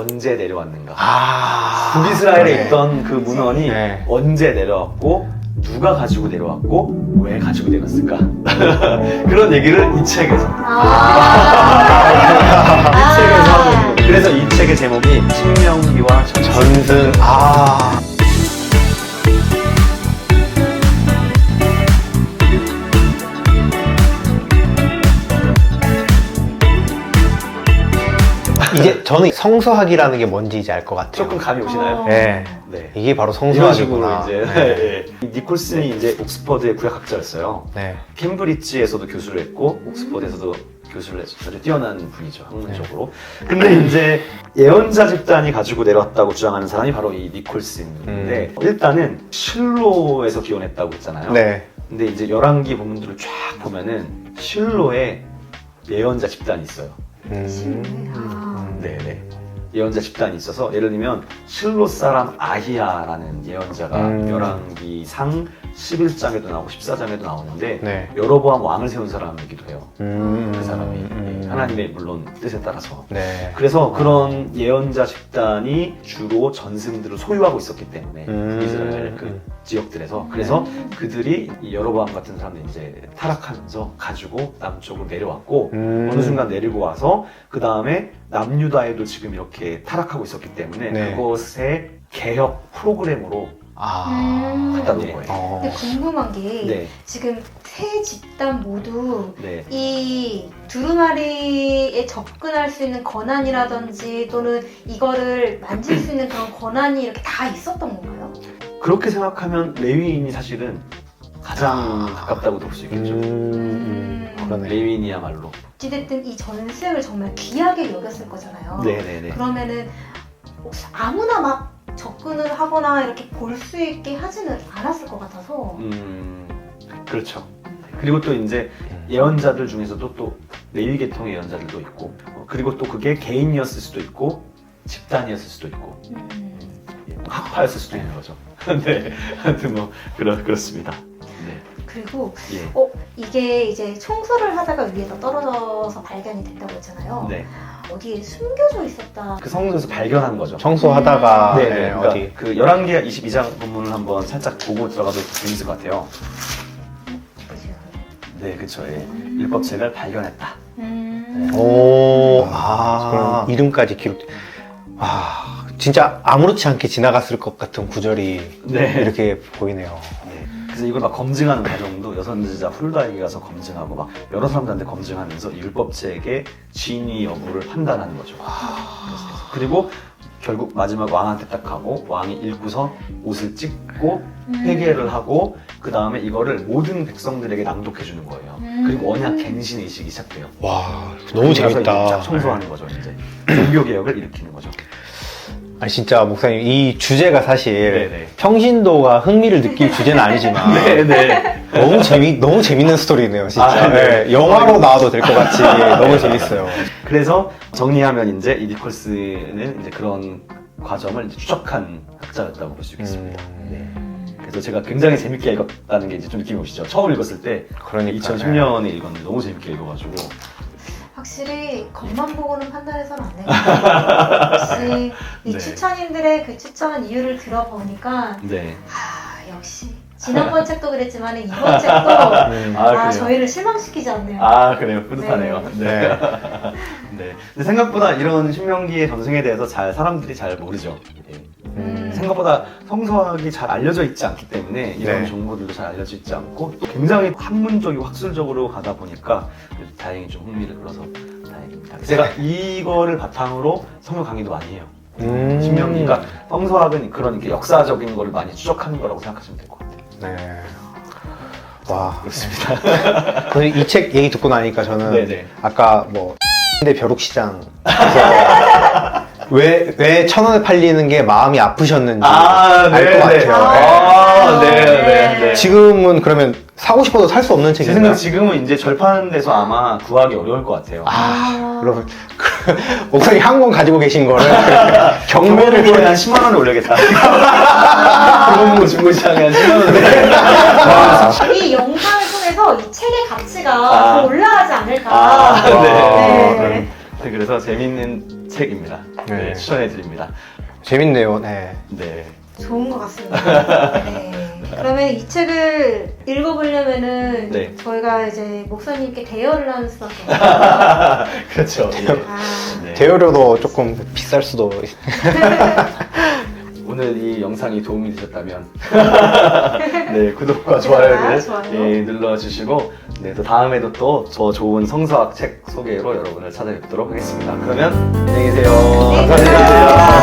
언제 내려왔는가. 아. 북이스라엘에 네. 있던 그 문헌이 네. 언제 내려왔고 누가 가지고 내려왔고 왜 가지고 내려왔을까 그런 얘기를 이 책에서 아. 이 책에서 하고 있는 거예요. 그래서 이 책의 제목이 신명기와 전승 전승. 아. 저는 성서학이라는 게 뭔지 이제 알 것 같아요. 조금 감이 오시나요? 어. 네. 네. 이게 바로 이런 식으로 성서학이구나. 이제 네. 네. 이 니콜슨이 이제 옥스퍼드의 구약학자였어요. 네. 캠브리지에서도 교수를 했고 옥스퍼드에서도 교수를 해서 아주 뛰어난 분이죠 학문적으로. 근데 이제 예언자 집단이 가지고 내려왔다고 주장하는 사람이 바로 이 니콜슨인데 일단은 실로에서 기원했다고 했잖아요. 네. 근데 이제 열왕기 본문들을 쫙 보면은 실로에 예언자 집단이 있어요. 음. 아. 네네. 예언자 집단이 있어서 예를 들면 실로 사람 아히야라는 예언자가 음. 열왕기상 11장에도 나오고 14장에도 나오는데 네. 여로보암 왕을 세운 사람이기도 해요. 음. 그 사람이 음. 예, 하나님의 물론 뜻에 따라서. 네. 그래서 그런 예언자 집단이 주로 전승들을 소유하고 있었기 때문에 음. 이스라엘 그 지역들에서 그래서 그들이 이 여로보암 같은 사람들이 이제 타락하면서 가지고 남쪽으로 내려왔고 음. 어느 순간 내리고 와서 그 다음에 남유다에도 지금 이렇게 타락하고 있었기 때문에 네. 그것의 개혁 프로그램으로 아. 음. 갖다 놓은 네. 거예요. 어. 근데 궁금한 게 네, 지금 세 집단 모두 네. 이 두루마리에 접근할 수 있는 권한이라든지 또는 이거를 만질 수 있는 그런 권한이 이렇게 다 있었던 건가요? 그렇게 생각하면 레위인이 사실은 가장 아. 가깝다고 볼수 있겠죠. 음. 그러네. 레위인이야말로. 어찌됐든 이 전승을 정말 귀하게 여겼을 거잖아요. 네네네. 그러면은 아무나 막 접근을 하거나 이렇게 볼 수 있게 하지는 않았을 것 같아서 음, 그렇죠. 그리고 또 이제 예언자들 중에서도 또 계통의 예언자들도 있고, 어, 그리고 또 그게 개인이었을 수도 있고, 집단이었을 수도 있고, 음, 예, 학파였을 수도 있는 거죠. 네, 하여튼 뭐 그렇 그렇습니다. 네, 그리고 예, 어 이게 이제 청소를 하다가 위에서 떨어져서 발견이 됐다고 했잖아요. 네. 어디에 숨겨져 있었다. 그 성서에서 발견한 거죠. 청소하다가 네, 네, 네. 그러니까 어디 그 11개가 22장 본문을 한번 살짝 보고 들어가도 재밌을 것 같아요. 그죠? 네, 그쵸. 예. 율법책을 발견했다. 음. 오, 아, 그럼 이름까지 기록. 아, 진짜 아무렇지 않게 지나갔을 것 같은 구절이 네. 이렇게 보이네요. 네. 그래서 이걸 막 검증하는 과정도 여선지자 훌다에게 가서 검증하고 막 여러 사람들한테 검증하면서 이 율법책의 진위 여부를 판단하는 거죠. 그래서 그리고 결국 마지막 왕한테 딱 가고 왕이 읽고서 옷을 찢고 음. 회개를 하고 그 다음에 이거를 모든 백성들에게 낭독해 주는 거예요. 음. 그리고 언약 갱신 의식이 시작돼요. 와, 너무 그래서 이제 재밌다. 쫙 청소하는 거죠 이제 종교 개혁을 일으키는 거죠. 아 진짜 목사님 이 주제가 사실 네네. 평신도가 흥미를 느낄 주제는 아니지만 네네. 너무 재미 너무 재밌는 스토리네요 진짜. 아, 네. 네, 영화로 나와도 될 것 같이 너무 재밌어요. 그래서 정리하면 이제 이 니콜스는 이제 그런 과정을 이제 추적한 학자였다고 볼 수 있겠습니다. 음. 네. 그래서 제가 굉장히 재밌게 읽었다는 게 이제 좀 느낌이 오시죠. 처음 읽었을 때 그러니까 2010년에 읽었는데 너무 재밌게 읽어가지고 확실히 겉만 보고는 판단해서는 안 되겠 역시 이 네. 추천인들의 그 추천 이유를 들어보니까 네. 아 역시 지난번 책도 그랬지만 이번 책도 음. 아, 아, 그래요? 저희를 실망시키지 않네요. 아 그래요 뿌듯하네요. 네. 네. 네. 근데 생각보다 이런 신명기의 전승에 대해서 잘 사람들이 잘 모르죠. 예. 음. 생각보다 성서학이 잘 알려져 있지 않기 때문에 이런 네. 정보들도 잘 알려져 있지 않고 또 굉장히 학문적이고 학술적으로 가다 보니까 다행히 좀 흥미를 끌어서 다행입니다. 제가 이거를 바탕으로 성경 강의도 많이 해요. 음. 신명기. 그러니까 성서학은 그런 이렇게 역사적인 거를 많이 추적하는 거라고 생각하시면 될 것 같아요. 네. 와. 그렇습니다. 이 책 얘기 듣고 나니까 저는 네네. 아까 뭐 대 벼룩시장 왜, 왜 천 원에 팔리는 게 마음이 아프셨는지 알것 같아요. 아, 네, 네, 네. 지금은 그러면 사고 싶어도 살 수 없는 제 책인가요? 생각 지금은 이제 절판돼서 아마 구하기 어려울 것 같아요. 아, 그러면 그, 목사님 한 권 가지고 계신 거를 경매를 경매를 한 10만 원에 올려야겠다. 중고문고 중고시장에 한 10만 원에. 이 영상을 통해서 이 책의 가치가 아. 더 올라가지 않을까. 아, 네. 네. 네. 네, 그래서 재밌는 책입니다. 네, 네. 추천해 드립니다. 재밌네요. 네. 네. 좋은 것 같습니다. 네. 그러면 이 책을 읽어보려면은 네. 저희가 이제 목사님께 대여를 하는 수밖에 없어요. 그렇죠. 예. 아, 네. 대여료도 조금 비쌀 수도. 오늘 이 영상이 도움이 되셨다면 네 구독과 좋아요를 좋아요. 예, 눌러주시고 네, 또 다음에도 또 더 좋은 성서학 책 소개로 여러분을 찾아뵙도록 하겠습니다. 그러면 안녕히 계세요. 네, 감사합니다.